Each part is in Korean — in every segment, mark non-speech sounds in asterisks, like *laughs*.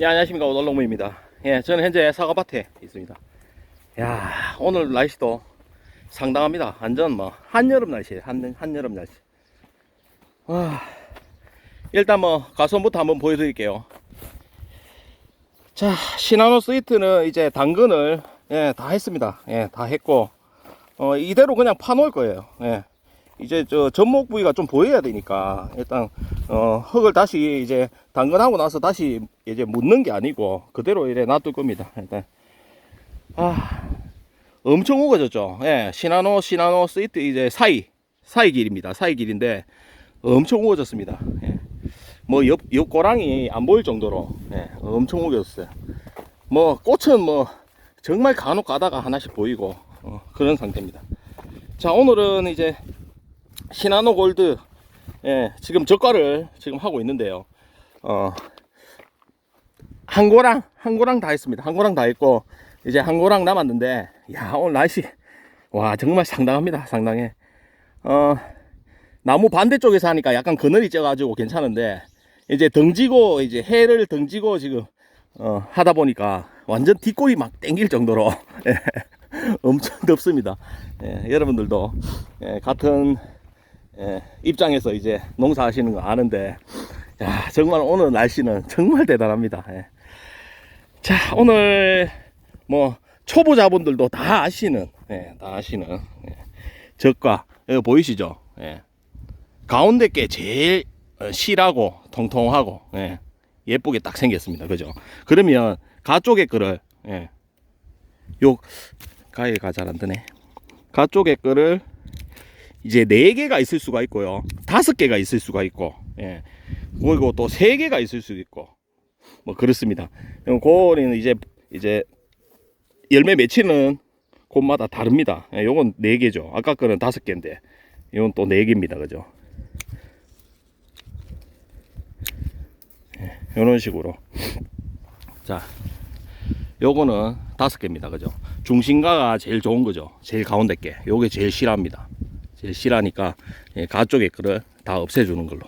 예, 안녕하십니까. 오돌롱무입니다. 예, 저는 현재 사과밭에 있습니다. 야 오늘 날씨도 상당합니다. 완전 뭐, 한여름 날씨에요. 한, 한여름 날씨. 와, 일단 뭐, 가선부터 한번 보여드릴게요. 자, 시나노 스위트는 이제 당근을, 예, 다 했습니다. 예, 다 했고, 어, 이대로 그냥 파놓을 거예요. 예. 이제 저 접목 부위가 좀 보여야 되니까 일단 어 흙을 다시 이제 당근하고 나서 다시 이제 묻는 게 아니고 그대로 이래 놔둘 겁니다. 일단 아 엄청 우거졌죠. 예, 시나노 시나노 스위트 이제 사이 사이 길입니다. 사이 길인데 엄청 우거졌습니다. 예. 뭐옆 옆 고랑이 안 보일 정도로 예, 엄청 우거졌어요. 뭐 꽃은 뭐 정말 간혹 가다가 하나씩 보이고 어, 그런 상태입니다. 자 오늘은 이제 시나노 골드 예, 지금 저가를 지금 하고 있는데요. 어, 한 고랑 한 고랑 다 했습니다. 한 고랑 다 했고 이제 한 고랑 남았는데 야 오늘 날씨 와 정말 상당합니다. 상당해. 어, 나무 반대쪽에서 하니까 약간 그늘이 쪄가지고 괜찮은데 이제 등지고 이제 해를 등지고 지금 어, 하다 보니까 완전 뒷골이 막 땡길 정도로 *laughs* 예, 엄청 덥습니다. 예, 여러분들도 예, 같은 예, 입장에서 이제 농사하시는 거 아는데 야, 정말 오늘 날씨는 정말 대단합니다. 예. 자 오늘 뭐 초보자분들도 다 아시는 예, 다 아시는 예, 적과 여기 보이시죠? 예. 가운데 게 제일 어, 실하고 통통하고 예, 예쁘게 딱 생겼습니다. 그죠? 그러면 가쪽에 거를 예, 요 가위 가 잘 안 드네. 가쪽에 거를 이제 네 개가 있을 수가 있고요. 다섯 개가 있을 수가 있고, 예. 그리고 또 세 개가 있을 수도 있고, 뭐 그렇습니다. 그거는 이제 이제 열매 맺히는 곳마다 다릅니다. 예, 요건 네 개죠. 아까 거는 다섯 개인데, 이건 또 네 개입니다. 그죠? 예, 이런 식으로. 자, 요거는 다섯 개입니다. 그죠? 중심가가 제일 좋은 거죠. 제일 가운데 게. 요게 제일 실합니다. 제일 실하니까 예, 가쪽에 거를 다 없애주는 걸로.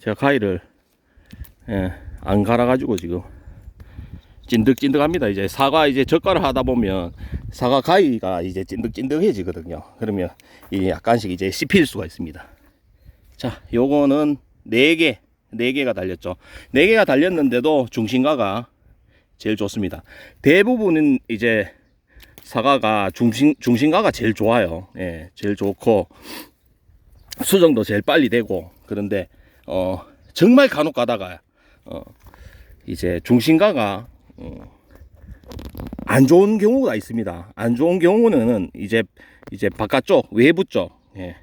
제가 가위를 예, 안 갈아 가지고 지금 찐득찐득합니다. 이제 사과 이제 젓갈을 하다 보면 사과 가위가 이제 찐득찐득해지거든요. 그러면 이 약간씩 이제 씹힐 수가 있습니다. 자, 요거는 네 개, 네 개가 달렸죠. 네 개가 달렸는데도 중심가가 제일 좋습니다. 대부분은 이제 사과가 중심 중심가가 제일 좋아요. 예, 제일 좋고 수정도 제일 빨리 되고 그런데 어 정말 간혹 가다가 어 이제 중심가가 어, 안 좋은 경우가 있습니다. 안 좋은 경우는 이제 이제 바깥쪽 외부 쪽 예.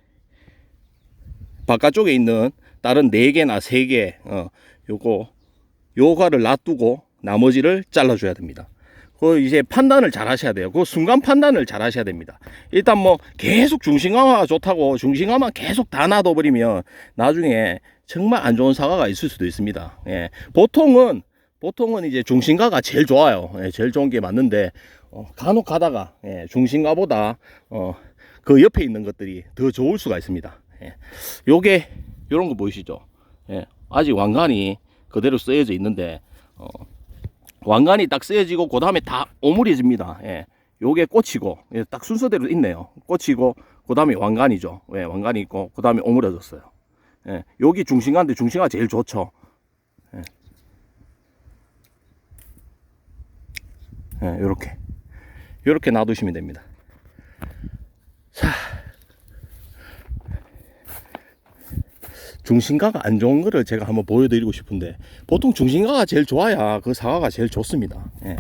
바깥쪽에 있는 다른 네 개나 세 개, 어, 요거, 요가를 놔두고 나머지를 잘라줘야 됩니다. 그 이제 판단을 잘 하셔야 돼요. 그 순간 판단을 잘 하셔야 됩니다. 일단 뭐 계속 중심감화가 좋다고 중심감화 계속 다 놔둬버리면 나중에 정말 안 좋은 사과가 있을 수도 있습니다. 예. 보통은, 보통은 이제 중심가가 제일 좋아요. 예, 제일 좋은 게 맞는데, 어, 간혹 가다가, 예, 중심가보다, 어, 그 옆에 있는 것들이 더 좋을 수가 있습니다. 예. 요게 요런 거 보이시죠? 예. 아직 왕관이 그대로 쓰여져 있는데 어, 왕관이 딱 쓰여지고 그 다음에 다 오므려집니다. 예. 요게 꽃이고 예, 딱 순서대로 있네요. 꽃이고 그 다음에 왕관이죠. 예, 왕관이 있고 그 다음에 오므려졌어요. 예. 여기 중심가인데 중심가 제일 좋죠. 예. 예, 요렇게 요렇게 놔두시면 됩니다. 중심가가 안 좋은 거를 제가 한번 보여드리고 싶은데 보통 중심가가 제일 좋아야 그 사과가 제일 좋습니다. 예.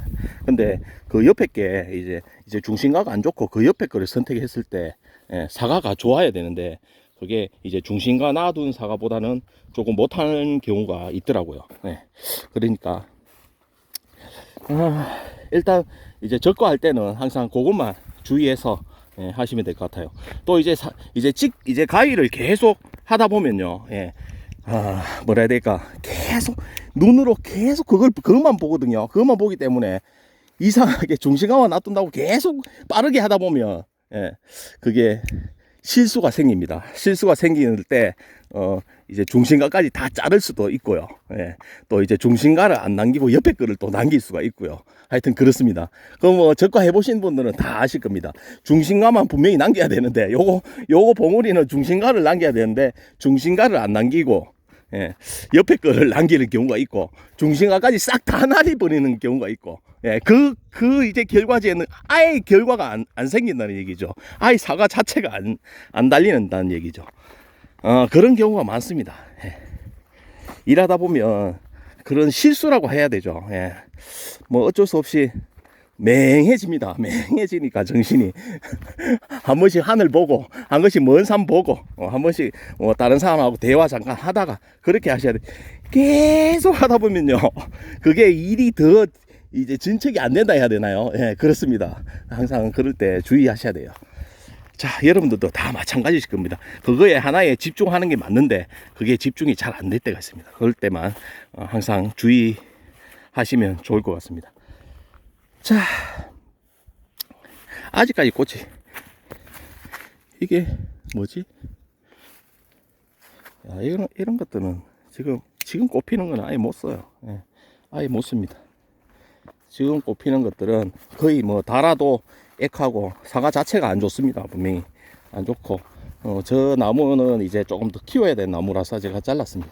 근데 그 옆에 게 이제 이제 중심가가 안 좋고 그 옆에 거를 선택했을 때 예, 사과가 좋아야 되는데 그게 이제 중심가 놔둔 사과보다는 조금 못하는 경우가 있더라고요. 예. 그러니까 아, 일단 이제 적과할 때는 항상 그것만 주의해서 예, 하시면 될 것 같아요. 또 이제 사, 이제 찍 이제 가위를 계속 하다 보면요. 예. 아, 뭐라 해야 될까? 계속 눈으로 계속 그걸 그것만 보거든요. 그것만 보기 때문에 이상하게 중심감만 놔둔다고 계속 빠르게 하다 보면 예. 그게 실수가 생깁니다. 실수가 생기는 때, 어, 이제 중심가까지 다 자를 수도 있고요. 예. 또 이제 중심가를 안 남기고 옆에 거를 또 남길 수가 있고요. 하여튼 그렇습니다. 그럼 뭐 적과 해보신 분들은 다 아실 겁니다. 중심가만 분명히 남겨야 되는데, 요거, 요거 봉우리는 중심가를 남겨야 되는데, 중심가를 안 남기고, 예, 옆에 거를 남기는 경우가 있고, 중심가까지 싹 다 날려버리는 경우가 있고, 예, 그, 그 이제 결과지에는 아예 결과가 안, 안 생긴다는 얘기죠. 아예 사과 자체가 안, 안 달리는다는 얘기죠. 어, 그런 경우가 많습니다. 예. 일하다 보면 그런 실수라고 해야 되죠. 예. 뭐 어쩔 수 없이 맹해집니다. 맹해지니까 정신이 *laughs* 한 번씩 하늘 보고 한 번씩 먼 산 보고 어, 한 번씩 뭐 다른 사람하고 대화 잠깐 하다가 그렇게 하셔야 돼. 계속 하다 보면요. 그게 일이 더 이제 진척이 안 된다 해야 되나요? 예, 그렇습니다. 항상 그럴 때 주의하셔야 돼요. 자, 여러분들도 다 마찬가지일 겁니다. 그거에 하나에 집중하는 게 맞는데 그게 집중이 잘 안 될 때가 있습니다. 그럴 때만 어, 항상 주의하시면 좋을 것 같습니다. 자, 아직까지 꽃이 이게 뭐지? 야, 이런 이런 것들은 지금 지금 꽃피는 건 아예 못 써요. 예, 아예 못 씁니다. 지금 꽃피는 것들은 거의 뭐 달아도 액하고 사과 자체가 안 좋습니다. 분명히 안 좋고 어, 저 나무는 이제 조금 더 키워야 될 나무라서 제가 잘랐습니다.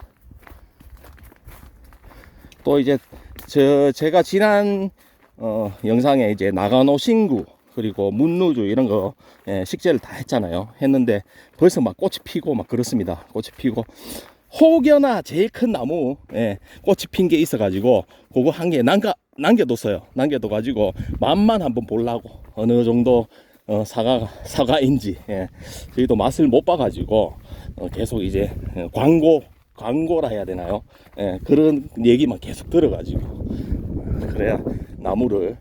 또 이제 저 제가 지난 어, 영상에 이제 나가노 신구 그리고 문누주 이런 거 예, 식재를 다 했잖아요. 했는데 벌써 막 꽃이 피고 막 그렇습니다. 꽃이 피고 혹여나 제일 큰 나무 예, 꽃이 핀 게 있어 가지고 그거 한 개 남겨 남겨뒀어요. 남겨둬 가지고 맛만 한번 보려고 어느 정도 어, 사과 사과인지 예, 저희도 맛을 못 봐가지고 어, 계속 이제 어, 광고 광고라 해야 되나요? 예, 그런 얘기만 계속 들어가지고 그래야 나무를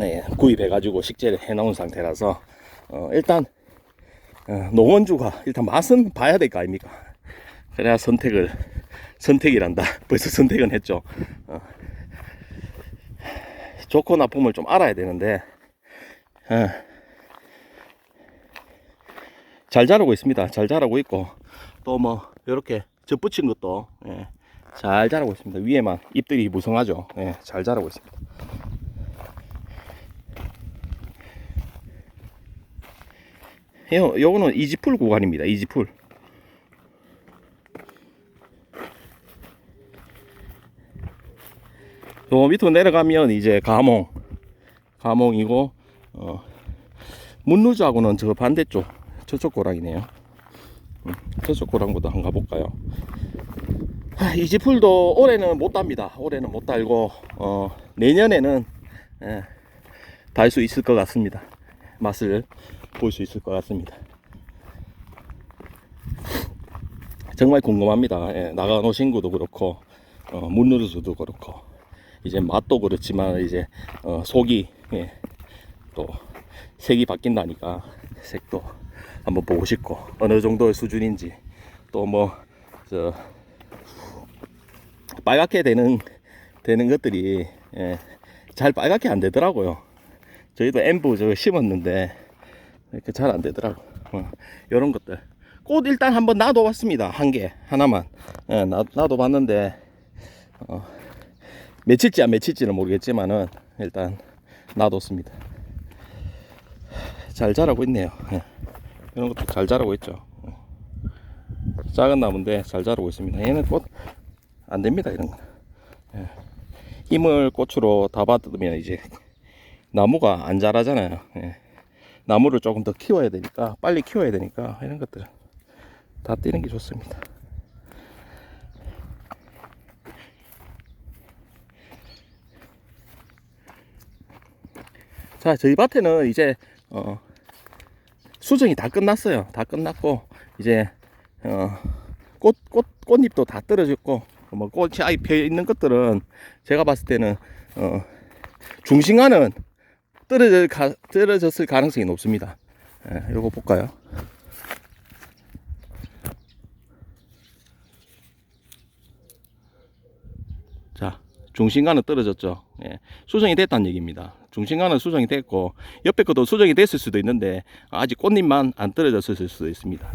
예, 구입해가지고 식재를 해놓은 상태라서 어, 일단 어, 농원주가 일단 맛은 봐야 될 거 아닙니까? 그래야 선택을 선택이란다. *laughs* 벌써 선택은 했죠. 어. 좋고 나쁨을 좀 알아야 되는데 어. 잘 자라고 있습니다. 잘 자라고 있고 또 뭐 이렇게 젖붙인 것도 예, 잘 자라고 있습니다. 위에만 잎들이 무성하죠. 예, 잘 자라고 있습니다. 요, 요거는 이지풀 구간입니다. 이지풀. 요 밑으로 내려가면 이제 가몽. 가몽이고, 어, 문루주하고는 저 반대쪽, 저쪽 고랑이네요. 음, 저쪽 고랑부터 한번 가볼까요? 아, 이지풀도 올해는 못 답니다. 올해는 못 달고, 어, 내년에는, 예, 달수 있을 것 같습니다. 맛을 볼 수 있을 것 같습니다. 정말 궁금합니다. 예, 나가노 신구도 그렇고, 어, 문누르수도 그렇고, 이제 맛도 그렇지만, 이제, 어, 속이, 예, 또, 색이 바뀐다니까, 색도 한번 보고 싶고, 어느 정도의 수준인지, 또 뭐, 저, 빨갛게 되는, 되는 것들이, 예, 잘 빨갛게 안 되더라고요. 저희도 엠부 저 심었는데, 이렇게 잘 안 되더라고. 어, 이런 것들. 꽃 일단 한번 놔둬봤습니다. 한 개, 하나만. 예, 놔, 놔둬봤는데, 어, 며칠째 안 며칠지는 모르겠지만은, 일단 놔뒀습니다. 잘 자라고 있네요. 예. 이런 것도 잘 자라고 있죠. 어. 작은 나무인데 잘 자라고 있습니다. 얘는 꽃 안 됩니다. 이런 거. 예. 힘을 꽃으로 다 받으면 이제 나무가 안 자라잖아요. 예. 나무를 조금 더 키워야 되니까 빨리 키워야 되니까 이런 것들은 다 뛰는 게 좋습니다. 자, 저희 밭에는 이제 어, 수정이 다 끝났어요. 다 끝났고 이제 어, 꽃, 꽃, 꽃잎도 다 떨어졌고 뭐 꽃이 아예 펴 있는 것들은 제가 봤을 때는 어, 중심가는 떨어질, 가, 떨어졌을 가능성이 높습니다. 예, 이거 볼까요? 자, 중심가는 떨어졌죠. 예, 수정이 됐다는 얘기입니다. 중심가는 수정이 됐고 옆에 것도 수정이 됐을 수도 있는데 아직 꽃잎만 안 떨어졌을 수도 있습니다.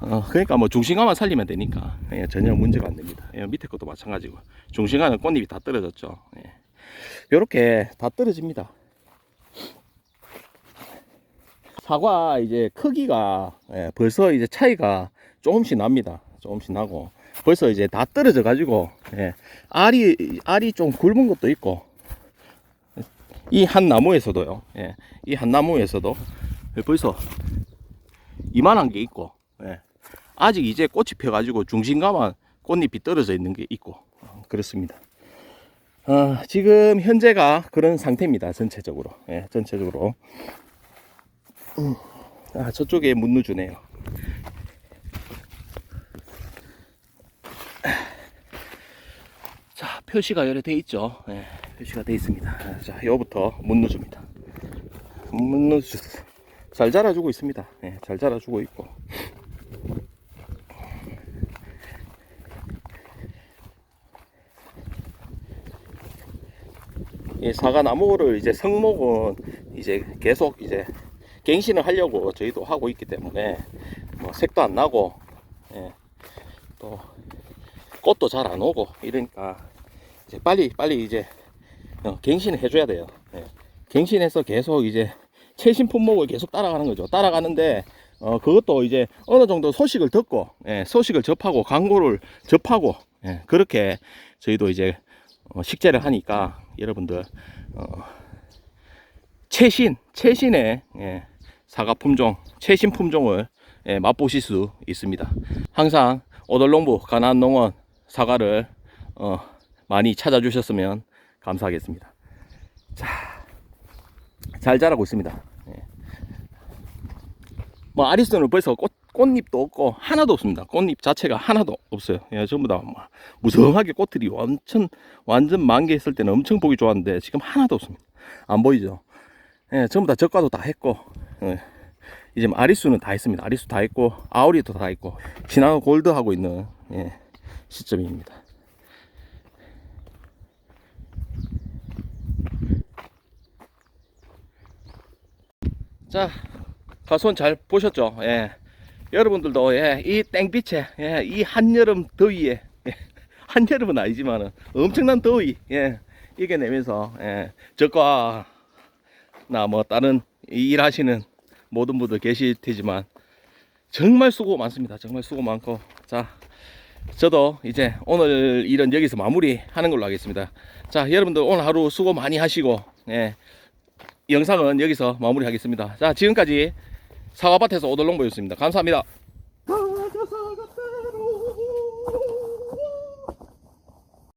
어, 그러니까 뭐 중심가만 살리면 되니까 예, 전혀 문제가 안 됩니다. 예, 밑에 것도 마찬가지고 중심가는 꽃잎이 다 떨어졌죠. 예. 이렇게 다 떨어집니다. 사과 이제 크기가 예, 벌써 이제 차이가 조금씩 납니다. 조금씩 나고 벌써 이제 다 떨어져 가지고 예, 알이 알이 좀 굵은 것도 있고 이 한 나무에서도요. 예, 이 한 나무에서도 벌써 이만한 게 있고 예, 아직 이제 꽃이 펴가지고 중심가만 꽃잎이 떨어져 있는 게 있고 어, 그렇습니다. 어, 지금 현재가 그런 상태입니다. 전체적으로 예, 전체적으로 음, 아 저쪽에 문누주네요. 자 표시가 여러 돼 있죠. 예, 표시가 돼 있습니다. 아, 자 요부터 문누주입니다. 문누주 잘 자라주고 있습니다. 예, 잘 자라주고 있고. 이 사과 나무를 이제 성목은 이제 계속 이제 갱신을 하려고 저희도 하고 있기 때문에 뭐 색도 안 나고 예, 또 꽃도 잘 안 오고 이러니까 이제 빨리 빨리 이제 어, 갱신을 해줘야 돼요. 예. 갱신해서 계속 이제 최신 품목을 계속 따라가는 거죠. 따라가는데 어, 그것도 이제 어느 정도 소식을 듣고 예, 소식을 접하고 광고를 접하고 예, 그렇게 저희도 이제 어, 식재를 하니까 여러분들 어, 최신 최신의 예, 사과 품종 최신 품종을 예, 맛보실 수 있습니다. 항상 오돌농부 가난 농원 사과를 어, 많이 찾아주셨으면 감사하겠습니다. 자, 잘 자라고 있습니다. 예. 뭐 아리스는 벌써 꽃, 꽃잎도 없고 하나도 없습니다. 꽃잎 자체가 하나도 없어요. 예, 전부 다막 무성하게 꽃들이 완전 완전 만개했을 때는 엄청 보기 좋았는데 지금 하나도 없습니다. 안 보이죠? 예, 전부 다 적과도 다 했고 예, 이제 뭐 아리수는 다 했습니다. 아리수 다 했고 아우리도 다 했고 시나노 골드 하고 있는 예, 시점입니다. 자, 가손 잘 보셨죠? 예. 여러분들도 예, 이 땡빛에 예, 이 한여름 더위에 예, *laughs* 한여름은 아니지만은 엄청난 더위 예, 이겨내면서 예, 저과 나뭐 다른 일하시는 모든 분들 계실 테지만 정말 수고 많습니다. 정말 수고 많고 자 저도 이제 오늘 일은 여기서 마무리 하는 걸로 하겠습니다. 자 여러분들 오늘 하루 수고 많이 하시고 예, 영상은 여기서 마무리 하겠습니다. 자 지금까지 사과밭에서 오돌롱보였습니다. 감사합니다.